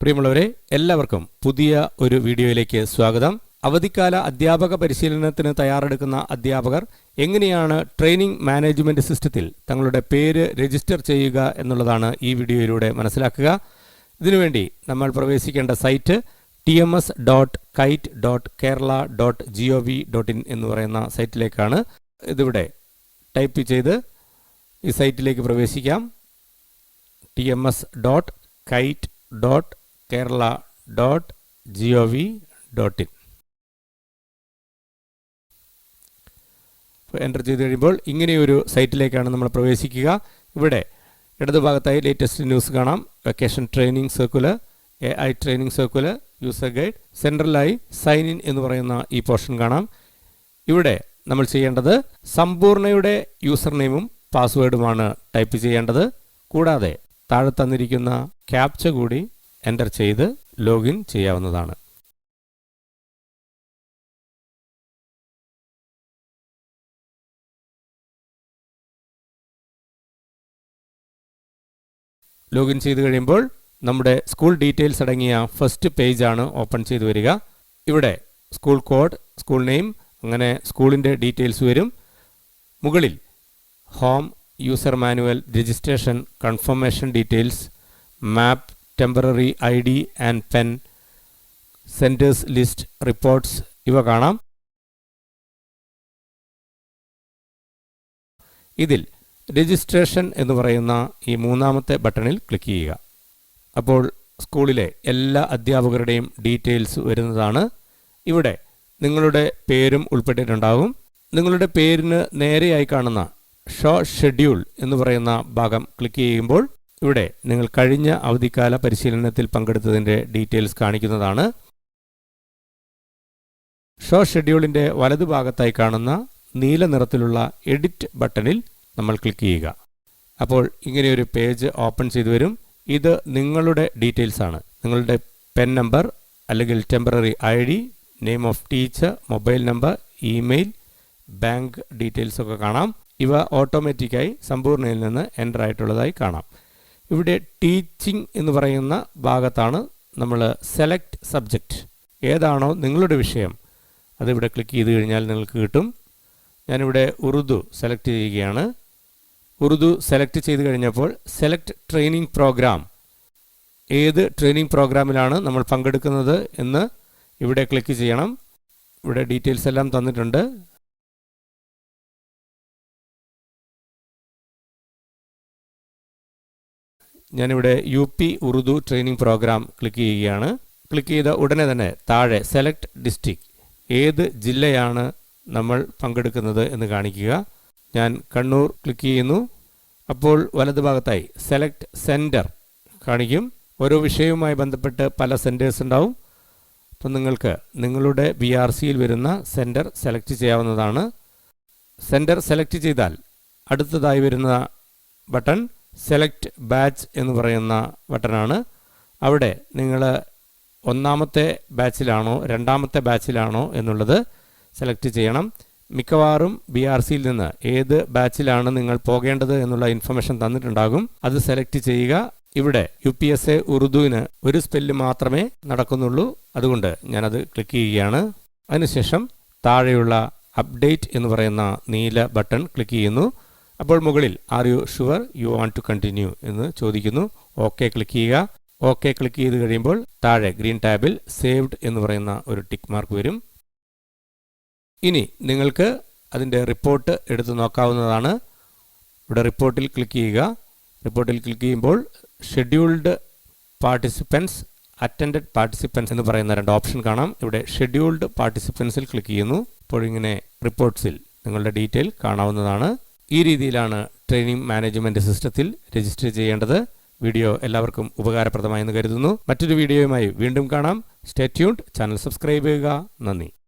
പ്രിയമുള്ളവരെ എല്ലാവർക്കും പുതിയ ഒരു വീഡിയോയിലേക്ക് സ്വാഗതം. അവധിക്കാല അധ്യാപക പരിശീലനത്തിന് തയ്യാറെടുക്കുന്ന അധ്യാപകർ എങ്ങനെയാണ് ട്രെയിനിങ് മാനേജ്മെന്റ് സിസ്റ്റത്തിൽ തങ്ങളുടെ പേര് രജിസ്റ്റർ ചെയ്യുക എന്നുള്ളതാണ് ഈ വീഡിയോയിലൂടെ മനസ്സിലാക്കുക. ഇതിനുവേണ്ടി നമ്മൾ പ്രവേശിക്കേണ്ട site T M S dot KITE dot Kerala dot G O V dot in എന്ന് പറയുന്ന സൈറ്റിലേക്കാണ് ഇതിവിടെ ടൈപ്പ് ചെയ്ത് ഈ സൈറ്റിലേക്ക് പ്രവേശിക്കാം. T M S dot KITE dot Kerala dot G O V dot in enter ചെയ്ത് കഴിയുമ്പോൾ ഇങ്ങനെയൊരു സൈറ്റിലേക്കാണ് നമ്മൾ പ്രവേശിക്കുക. ഇവിടെ ഇടതുഭാഗത്തായി ലേറ്റസ്റ്റ് ന്യൂസ് കാണാം. Vacation training circular A I training circular user guide സെൻട്രലായി sign in എന്ന് പറയുന്ന ഈ പോർഷൻ കാണാം. ഇവിടെ നമ്മൾ ചെയ്യേണ്ടത് സമ്പൂർണയുടെ യൂസർ നെയിമും പാസ്വേഡുമാണ് ടൈപ്പ് ചെയ്യേണ്ടത്. കൂടാതെ താഴെ തന്നിരിക്കുന്ന ക്യാപ്ച കൂടി എന്റർ ചെയ്ത് ലോഗിൻ ചെയ്യാവുന്നതാണ്. ലോഗിൻ ചെയ്ത് കഴിയുമ്പോൾ നമ്മുടെ സ്കൂൾ ഡീറ്റെയിൽസ് അടങ്ങിയ ഫസ്റ്റ് പേജാണ് ഓപ്പൺ ചെയ്ത് വരിക. ഇവിടെ സ്കൂൾ കോഡ് സ്കൂൾ നെയിം അങ്ങനെ സ്കൂളിന്റെ ഡീറ്റെയിൽസ് വരും. മുകളിൽ home user manual registration confirmation details map temporary I D and PEN centres list reports ഇവ കാണാം. ഇതിൽ രജിസ്ട്രേഷൻ എന്ന് പറയുന്ന ഈ മൂന്നാമത്തെ ബട്ടണിൽ ക്ലിക്ക് ചെയ്യുക. അപ്പോൾ സ്കൂളിലെ എല്ലാ അധ്യാപകരുടെയും ഡീറ്റെയിൽസ് വരുന്നതാണ്. ഇവിടെ നിങ്ങളുടെ പേരും ഉൾപ്പെട്ടിട്ടുണ്ടാകും. നിങ്ങളുടെ പേരിന് നേരെയായി കാണുന്ന ഷോ ഷെഡ്യൂൾ എന്ന് പറയുന്ന ഭാഗം ക്ലിക്ക് ചെയ്യുമ്പോൾ ഇവിടെ നിങ്ങൾ കഴിഞ്ഞ അവധിക്കാല പരിശീലനത്തിൽ പങ്കെടുത്തതിന്റെ ഡീറ്റെയിൽസ് കാണിക്കുന്നതാണ്. ഷോ ഷെഡ്യൂളിന്റെ വലതുഭാഗത്തായി കാണുന്ന നീല നിറത്തിലുള്ള എഡിറ്റ് ബട്ടണിൽ നമ്മൾ ക്ലിക്ക് ചെയ്യുക. അപ്പോൾ ഇങ്ങനെയൊരു പേജ് ഓപ്പൺ ചെയ്തു വരും. ഇത് നിങ്ങളുടെ ഡീറ്റെയിൽസ് ആണ്. നിങ്ങളുടെ പെൻ നമ്പർ അല്ലെങ്കിൽ temporary I D name of teacher mobile number email bank details ഒക്കെ കാണാം. ഇവ ഓട്ടോമാറ്റിക്കായി സമ്പൂർണയിൽ നിന്ന് എന്റർ ആയിട്ടുള്ളതായി കാണാം. ഇവിടെ ടീച്ചിങ് എന്ന് പറയുന്ന ഭാഗത്താണ് നമ്മൾ സെലക്ട് സബ്ജക്റ്റ് ഏതാണോ നിങ്ങളുടെ വിഷയം അതിവിടെ ക്ലിക്ക് ചെയ്ത് കഴിഞ്ഞാൽ നിങ്ങൾക്ക് കിട്ടും. ഞാനിവിടെ ഉറുദു സെലക്ട് ചെയ്യുകയാണ്. ഉറുദു സെലക്ട് ചെയ്ത് കഴിഞ്ഞപ്പോൾ സെലക്ട് ട്രെയിനിങ് പ്രോഗ്രാം ഏത് ട്രെയിനിങ് പ്രോഗ്രാമിലാണ് നമ്മൾ പങ്കെടുക്കുന്നത് എന്ന് ഇവിടെ ക്ലിക്ക് ചെയ്യണം. ഇവിടെ ഡീറ്റെയിൽസ് എല്ലാം തന്നിട്ടുണ്ട്. ഞാനിവിടെ U P Urdu training programme click ചെയ്യുകയാണ്. ക്ലിക്ക് ചെയ്ത ഉടനെ തന്നെ താഴെ സെലക്ട് ഡിസ്ട്രിക്ട് ഏത് ജില്ലയാണ് നമ്മൾ പങ്കെടുക്കുന്നത് എന്ന് കാണിക്കുക. ഞാൻ കണ്ണൂർ ക്ലിക്ക് ചെയ്യുന്നു. അപ്പോൾ വലതുഭാഗത്തായി സെലക്ട് സെന്റർ കാണിക്കും. ഓരോ വിഷയവുമായി ബന്ധപ്പെട്ട് പല സെന്റേഴ്സ് ഉണ്ടാവും. അപ്പം നിങ്ങൾക്ക് നിങ്ങളുടെ ബി ആർ സിയിൽ വരുന്ന സെന്റർ സെലക്ട് ചെയ്യാവുന്നതാണ്. സെന്റർ സെലക്ട് ചെയ്താൽ അടുത്തതായി വരുന്ന ബട്ടൺ സെലക്ട് ബാച്ച് എന്ന് പറയുന്ന ബട്ടണാണ് അവിടെ നിങ്ങൾ ഒന്നാമത്തെ ബാച്ചിലാണോ രണ്ടാമത്തെ ബാച്ചിലാണോ എന്നുള്ളത് സെലക്ട് ചെയ്യണം. മിക്കവാറും ബി ആർ സിയിൽ നിന്ന് ഏത് ബാച്ചിലാണ് നിങ്ങൾ പോകേണ്ടത് എന്നുള്ള ഇൻഫർമേഷൻ തന്നിട്ടുണ്ടാകും. അത് സെലക്ട് ചെയ്യുക. ഇവിടെ യു പി എസ് എ ഉറുദുവിന് ഒരു സ്പെല്ല് മാത്രമേ നടക്കുന്നുള്ളൂ. അതുകൊണ്ട് ഞാനത് ക്ലിക്ക് ചെയ്യുകയാണ്. അതിനുശേഷം താഴെയുള്ള അപ്ഡേറ്റ് എന്ന് പറയുന്ന നീല ബട്ടൺ ക്ലിക്ക് ചെയ്യുന്നു. അപ്പോൾ മുകളിൽ are you sure you want to continue എന്ന് ചോദിക്കുന്നു. ഓക്കെ ക്ലിക്ക് ചെയ്യുക. ഓക്കെ ക്ലിക്ക് ചെയ്ത് കഴിയുമ്പോൾ താഴെ ഗ്രീൻ ടാബിൽ സേവ്ഡ് എന്ന് പറയുന്ന ഒരു ടിക്ക് മാർക്ക് വരും. ഇനി നിങ്ങൾക്ക് അതിന്റെ റിപ്പോർട്ട് എടുത്ത് നോക്കാവുന്നതാണ്. ഇവിടെ റിപ്പോർട്ടിൽ ക്ലിക്ക് ചെയ്യുക. റിപ്പോർട്ടിൽ ക്ലിക്ക് ചെയ്യുമ്പോൾ ഷെഡ്യൂൾഡ് പാർട്ടിസിപ്പൻസ് അറ്റൻഡഡ് പാർട്ടിസിപ്പൻസ് എന്ന് പറയുന്ന രണ്ട് ഓപ്ഷൻ കാണാം. ഇവിടെ ഷെഡ്യൂൾഡ് പാർട്ടിസിപ്പൻസിൽ ക്ലിക്ക് ചെയ്യുന്നു. അപ്പോൾ ഇങ്ങനെ റിപ്പോർട്ട്സിൽ നിങ്ങളുടെ ഡീറ്റെയിൽ കാണാവുന്നതാണ്. ഈ രീതിയിലാണ് ട്രെയിനിങ് മാനേജ്മെന്റ് സിസ്റ്റത്തിൽ രജിസ്റ്റർ ചെയ്യേണ്ടത്. വീഡിയോ എല്ലാവർക്കും ഉപകാരപ്രദമായെന്ന് കരുതുന്നു. മറ്റൊരു വീഡിയോയുമായി വീണ്ടും കാണാം. സ്റ്റേ ട്യൂൺഡ് ചാനൽ സബ്സ്ക്രൈബ് ചെയ്യുക. നന്ദി.